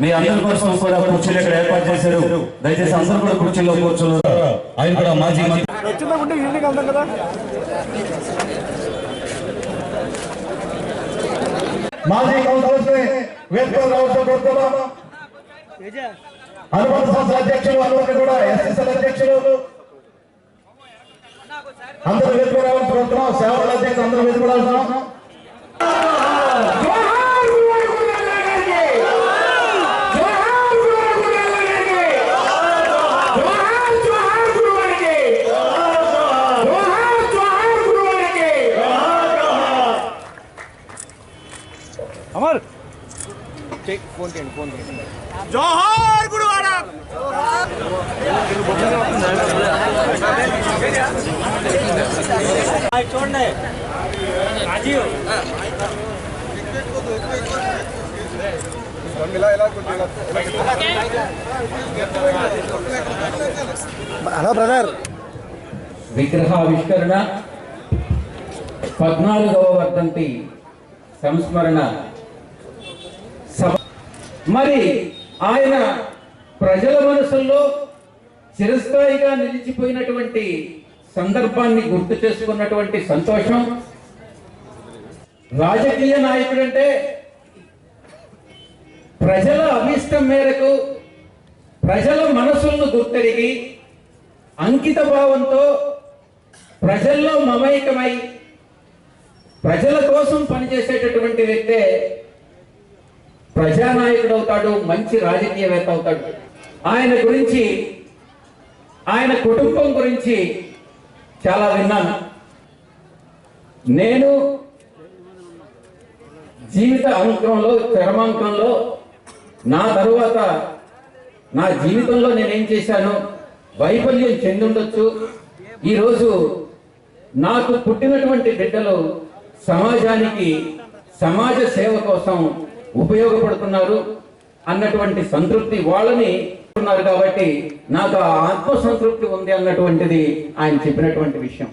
మీ అందరి కోసం కూడా కుర్చీలు ఇక్కడ ఏర్పాటు చేశారు. దయచేసి అందరూ కూడా కుర్చీలో కూర్చున్నారు. ఆయన కూడా మాజీ మాజీ కౌన్సిలర్స్ని వేదికగా రావాల్సిన కోరుతున్నాం? అనుబంధ సంస్థల అధ్యక్షులు కూడా ఎస్ఎస్ఎల్ అధ్యక్షులు. అందరూ వేదిక రావాల్సిన కోరుతున్నాం. సేవల అధ్యక్షులు అందరూ వేదిక రావాల్సిన అమర్ ఫోన్ చేయండి ఫోన్ చేయండి జోహార్ గురువాడ చూడండి రాజీవ్ హలో బ్రదర్ విగ్రహావిష్కరణ పద్నాలుగవ వర్ధంతి సంస్మరణ సభ మరి ఆయన ప్రజల మనసుల్లో చిరస్థాయిగా నిలిచిపోయినటువంటి సందర్భాన్ని గుర్తు చేసుకున్నటువంటి సంతోషం. రాజకీయ నాయకుడంటే ప్రజల అభిష్టం మేరకు ప్రజల మనసులను గుర్తెరిగి అంకిత భావంతో ప్రజల్లో మమైకమై ప్రజల కోసం పనిచేసేటటువంటి వ్యక్తే ప్రజానాయకుడు అవుతాడు మంచి రాజకీయవేత్త అవుతాడు. ఆయన గురించి ఆయన కుటుంబం గురించి చాలా విన్నాను. నేను జీవిత అంకంలో చరమాంకంలో నా తరువాత నా జీవితంలో నేనేం చేశాను? వైఫల్యం చెందుండొచ్చు ఈరోజు నాకు పుట్టినటువంటి బిడ్డలు సమాజానికి సమాజ సేవ కోసం ఉపయోగపడుతున్నారు అన్నటువంటి సంతృప్తి వాళ్ళని ఉన్నారు కాబట్టి నాకు ఆత్మసంతృప్తి ఆత్మ సంతృప్తి ఉంది అన్నటువంటిది ఆయన చెప్పినటువంటి విషయం.